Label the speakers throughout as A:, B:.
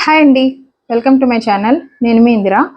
A: Hi అండి. Welcome to my channel నేను మీ Indira.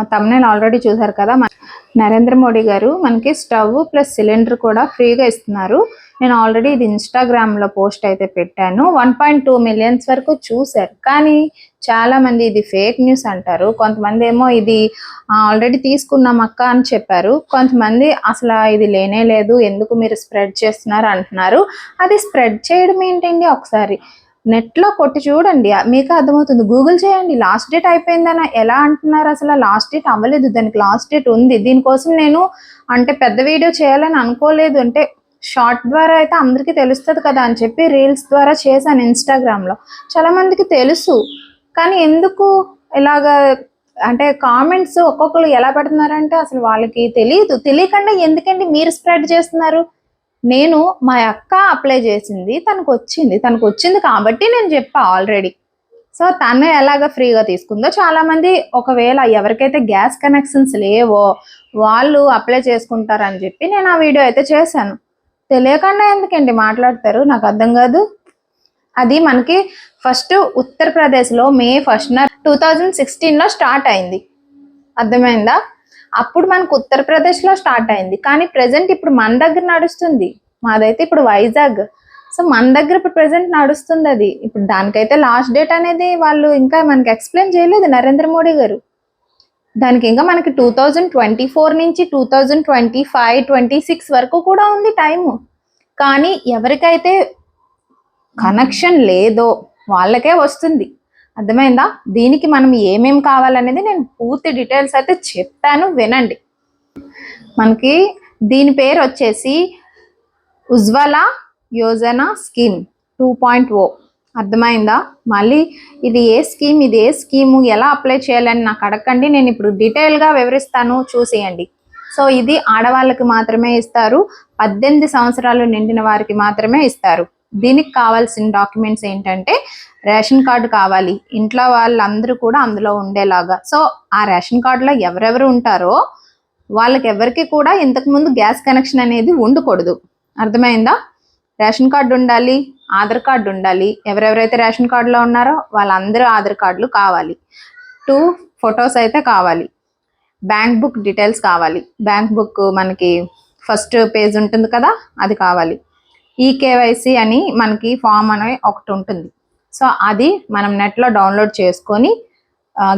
A: Thumbnail already చూసారు కదా? మన- నరేంద్ర మోడీ గారు మనకి స్టవ్ ప్లస్ సిలిండర్ కూడా ఫ్రీగా ఇస్తున్నారు. నేను ఆల్రెడీ ఇది ఇన్స్టాగ్రామ్లో పోస్ట్ అయితే పెట్టాను. వన్ పాయింట్ టూ మిలియన్స్ వరకు చూశారు. కానీ చాలా మంది ఇది ఫేక్ న్యూస్ అంటారు. కొంతమంది ఏమో ఇది ఆల్రెడీ తీసుకున్నాం అక్క అని చెప్పారు. కొంతమంది అసలు ఇది లేనే లేదు. ఎందుకు మీరు స్ప్రెడ్ చేస్తున్నారు అంటున్నారు. అది స్ప్రెడ్ చేయడం ఏంటండి ఒకసారి? నెట్లో కొట్టి చూడండి. మీకు అర్థమవుతుంది. గూగుల్ చేయండి. లాస్ట్ డేట్ అయిపోయిందని? ఎలా అంటున్నారు అసలు? లాస్ట్ డేట్ అవ్వలేదు. దానికి లాస్ట్ డేట్ ఉంది. దీనికోసం నేను అంటే పెద్ద వీడియో చేయాలని అనుకోలేదు. అంటే షార్ట్ ద్వారా అయితే అందరికీ తెలుస్తుంది కదా అని చెప్పి రీల్స్ ద్వారా చేశాను ఇన్స్టాగ్రామ్లో చాలా మందికి తెలుసు. కానీ ఎందుకు ఇలాగా అంటే కామెంట్స్ ఒక్కొక్కరు ఎలా పెడుతున్నారంటే అసలు వాళ్ళకి తెలియదు. తెలియకుండా ఎందుకండి మీరు స్ప్రెడ్ చేస్తున్నారు? నేను మా అక్క అప్లై చేసింది తనకు వచ్చింది తనకు వచ్చింది కాబట్టి నేను చెప్పా ఆల్రెడీ సో తను ఎలాగ ఫ్రీగా తీసుకుందో చాలా మంది ఒకవేళ ఎవరికైతే గ్యాస్ కనెక్షన్స్ లేవో వాళ్ళు అప్లై చేసుకుంటారని చెప్పి నేను ఆ వీడియో అయితే చేశాను. తెలియకుండా ఎందుకండి మాట్లాడతారు? నాకు అర్థం కాదు. అది మనకి ఫస్ట్ ఉత్తరప్రదేశ్లో మే ఫస్ట్ టూ థౌజండ్ సిక్స్టీన్లో స్టార్ట్ అయింది. అర్థమైందా? అప్పుడు మనకు ఉత్తరప్రదేశ్లో స్టార్ట్ అయింది. కానీ ప్రజెంట్ ఇప్పుడు మన దగ్గర నడుస్తుంది. మాదైతే ఇప్పుడు వైజాగ్. సో మన దగ్గర ఇప్పుడు ప్రజెంట్ నడుస్తుంది అది. ఇప్పుడు దానికైతే లాస్ట్ డేట్ అనేది వాళ్ళు ఇంకా మనకి ఎక్స్ప్లెయిన్ చేయలేదు నరేంద్ర మోడీ గారు. దానికి ఇంకా మనకి టూ థౌజండ్ ట్వంటీ ఫోర్ నుంచి two thousand twenty five twenty six వరకు కూడా ఉంది టైము కానీ ఎవరికైతే కనెక్షన్ లేదో వాళ్ళకే వస్తుంది. అర్థమైందా? దీనికి మనం ఏమేం కావాలనేది నేను పూర్తి డీటెయిల్స్ అయితే చెప్తాను వినండి. మనకి దీని పేరు వచ్చేసి Ujjwala Yojana scheme two point O. అర్థమైందా? మళ్ళీ ఇది ఏ స్కీమ్ ఇది ఏ స్కీము ఎలా అప్లై చేయాలని నాకు అడగండి. నేను ఇప్పుడు డీటెయిల్గా వివరిస్తాను చూసేయండి. సో ఇది ఆడవాళ్ళకి మాత్రమే ఇస్తారు పద్దెనిమిది సంవత్సరాలు నిండిన వారికి మాత్రమే ఇస్తారు. దీనికి కావాల్సిన డాక్యుమెంట్స్ ఏంటంటే రేషన్ కార్డు కావాలి. ఇంట్లో వాళ్ళందరూ కూడా అందులో ఉండేలాగా. సో ఆ రేషన్ కార్డులో ఎవరెవరు ఉంటారో వాళ్ళకి ఎవరికి కూడా ఇంతకు ముందు గ్యాస్ కనెక్షన్ అనేది ఉండకూడదు. అర్థమైందా? రేషన్ కార్డు ఉండాలి ఆధార్ కార్డు ఉండాలి. ఎవరెవరైతే రేషన్ కార్డులో ఉన్నారో వాళ్ళందరూ ఆధార్ కార్డులు కావాలి. టూ ఫొటోస్ అయితే కావాలి. బ్యాంక్ బుక్ డీటెయిల్స్ కావాలి. బ్యాంక్ బుక్ మనకి ఫస్ట్ పేజ్ ఉంటుంది కదా అది కావాలి. ఈ అని మనకి ఫామ్ అనే ఒకటి ఉంటుంది. సో అది మనం నెట్లో డౌన్లోడ్ చేసుకొని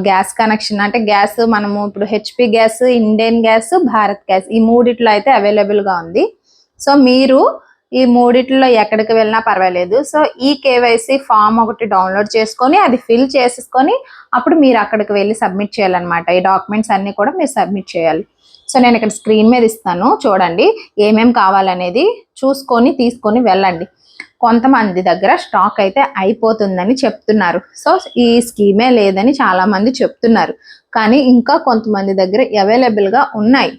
A: గ్యాస్ కనెక్షన్ అంటే గ్యాస్ మనము ఇప్పుడు HP gas Indian gas Bharat gas ఈ మూడిట్లో అయితే అవైలబుల్గా ఉంది. సో మీరు ఈ మూడిట్లో ఎక్కడికి వెళ్ళినా పర్వాలేదు. సో ఈ కేవైసీ ఫామ్ ఒకటి డౌన్లోడ్ చేసుకొని అది ఫిల్ చేసేసుకొని అప్పుడు మీరు అక్కడికి వెళ్ళి సబ్మిట్ చేయాలన్నమాట. ఈ డాక్యుమెంట్స్ అన్ని కూడా మీరు సబ్మిట్ చేయాలి. సో నేను ఇక్కడ స్క్రీన్ మీద ఇస్తాను చూడండి ఏమేం కావాలనేది చూసుకొని తీసుకొని వెళ్ళండి. కొంతమంది దగ్గర స్టాక్ అయితే అయిపోతుందని చెప్తున్నారు. సో ఈ స్కీమే లేదని చాలామంది చెప్తున్నారు. కానీ ఇంకా కొంతమంది దగ్గర అవైలబుల్గా ఉన్నాయి.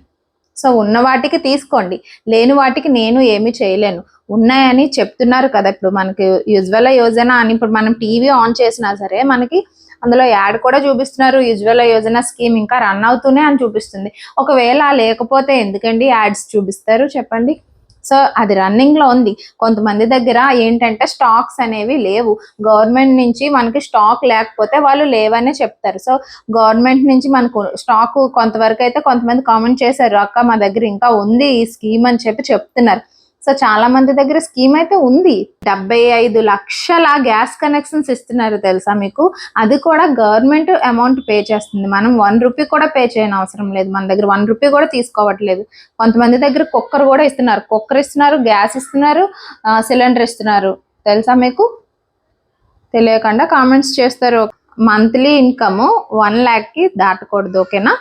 A: సో ఉన్న వాటికి తీసుకోండి. లేని వాటికి నేను ఏమీ చేయలేను. ఉన్నాయని చెప్తున్నారు కదా ఇప్పుడు మనకి యుజ్వల యోజన అని ఇప్పుడు మనం టీవీ ఆన్ చేసినా సరే మనకి అందులో యాడ్ కూడా చూపిస్తున్నారు. ఉజ్వల యోజన స్కీమ్ ఇంకా రన్ అవుతూనే అని చూపిస్తుంది. ఒకవేళ లేకపోతే ఎందుకండి యాడ్స్ చూపిస్తారు? చెప్పండి. సో అది రన్నింగ్లో ఉంది. కొంతమంది దగ్గర ఏంటంటే స్టాక్స్ అనేవి లేవు. గవర్నమెంట్ నుంచి మనకి స్టాక్ లేకపోతే వాళ్ళు లేవనే చెప్తారు. సో గవర్నమెంట్ నుంచి మనకు స్టాక్ కొంతవరకు అయితే కొంతమంది కామెంట్ చేశారు అక్క మా దగ్గర ఇంకా ఉంది ఈ స్కీమ్ అని చెప్పి చెప్తున్నారు. సో చాలా మంది దగ్గర స్కీమ్ అయితే ఉంది. డెబ్బై ఐదు లక్షల గ్యాస్ కనెక్షన్స్ ఇస్తున్నారు తెలుసా మీకు? అది కూడా గవర్నమెంట్ అమౌంట్ పే చేస్తుంది. మనం వన్ రూపీ కూడా పే చేయని అవసరం లేదు. మన దగ్గర వన్ రూపీ కూడా తీసుకోవట్లేదు. కొంతమంది దగ్గర కుక్కర్ కూడా ఇస్తున్నారు. కుక్కర్ ఇస్తున్నారు గ్యాస్ ఇస్తున్నారు సిలిండర్ ఇస్తున్నారు. తెలుసా మీకు? తెలియకుండా కామెంట్స్ చేస్తారు. మంత్లీ ఇన్కమ్ వన్ ల్యాక్కి దాటకూడదు ఓకేనా?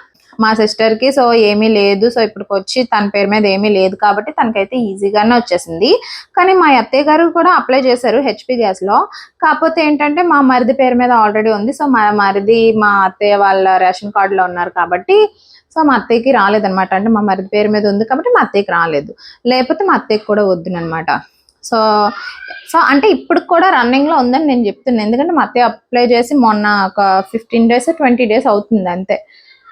A: మా సిస్టర్కి సో ఏమీ లేదు. సో ఇప్పటికి వచ్చి తన పేరు మీద ఏమీ లేదు కాబట్టి తనకైతే ఈజీగానే వచ్చేసింది. కానీ మా అత్తయ్య గారు కూడా అప్లై చేశారు హెచ్పి గ్యాస్లో కాకపోతే ఏంటంటే మా మరిది పేరు మీద ఆల్రెడీ ఉంది. సో మా మరిది మా అత్తయ్య వాళ్ళ రేషన్ కార్డులో ఉన్నారు కాబట్టి సో మా అత్తయ్యకి రాలేదనమాట అంటే మా మరిది పేరు మీద ఉంది కాబట్టి మా అత్తయ్యకి రాలేదు. లేకపోతే మా అత్తయ్యకి కూడా వద్దునమాట సో సో అంటే ఇప్పుడు కూడా రన్నింగ్లో ఉందని నేను చెప్తున్నాను ఎందుకంటే మా అత్తయ్య అప్లై చేసి మొన్న ఒక ఫిఫ్టీన్ డేస్ ట్వంటీ డేస్ అవుతుంది అంతే.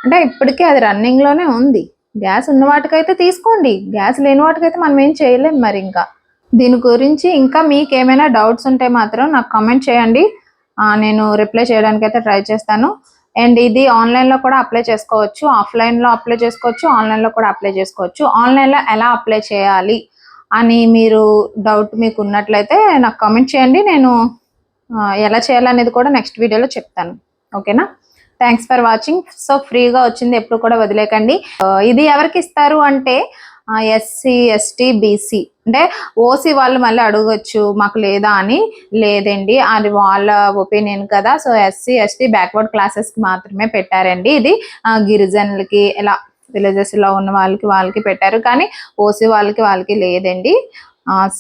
A: అంటే ఇప్పటికే అది రన్నింగ్లోనే ఉంది. గ్యాస్ ఉన్న వాటికైతే తీసుకోండి. గ్యాస్ లేని వాటికైతే మనం ఏం చేయలేం మరి ఇంకా. దీని గురించి ఇంకా మీకు ఏమైనా డౌట్స్ ఉంటే మాత్రం నాకు కమెంట్ చేయండి. నేను రిప్లై చేయడానికి అయితే ట్రై చేస్తాను. అండ్ ఇది ఆన్లైన్లో కూడా అప్లై చేసుకోవచ్చు. ఆఫ్లైన్లో అప్లై చేసుకోవచ్చు. ఆన్లైన్లో కూడా అప్లై చేసుకోవచ్చు. ఆన్లైన్లో ఎలా అప్లై చేయాలి అని మీరు డౌట్ మీకు ఉన్నట్లయితే నాకు కామెంట్ చేయండి. నేను ఎలా చేయాలనేది కూడా నెక్స్ట్ వీడియోలో చెప్తాను. ఓకేనా థ్యాంక్స్ ఫర్ వాచింగ్ సో ఫ్రీగా వచ్చింది ఎప్పుడు కూడా వదిలేకండి. Uh, ఇది ఎవరికి ఇస్తారు అంటే ఎస్సీ ఎస్టీ బీసీ అంటే ఓసీ వాళ్ళు మళ్ళీ అడగొచ్చు మాకు లేదా అని. లేదండి అది వాళ్ళ ఒపీనియన్ కదా. సో ఎస్సీ ఎస్టీ బ్యాక్వర్డ్ క్లాసెస్కి మాత్రమే పెట్టారండి. ఇది గిరిజనులకి ఇలా విలేజెస్లో ఉన్న వాళ్ళకి వాళ్ళకి పెట్టారు. కానీ ఓసీ వాళ్ళకి వాళ్ళకి లేదండి.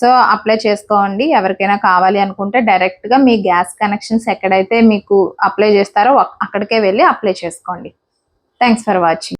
A: సో అప్లై చేసుకోండి. ఎవరికైనా కావాలి అనుకుంటే డైరెక్ట్గా మీ గ్యాస్ కనెక్షన్స్ ఎక్కడైతే మీకు అప్లై చేస్తారో అక్కడికే వెళ్ళి అప్లై చేసుకోండి. Thanks for watching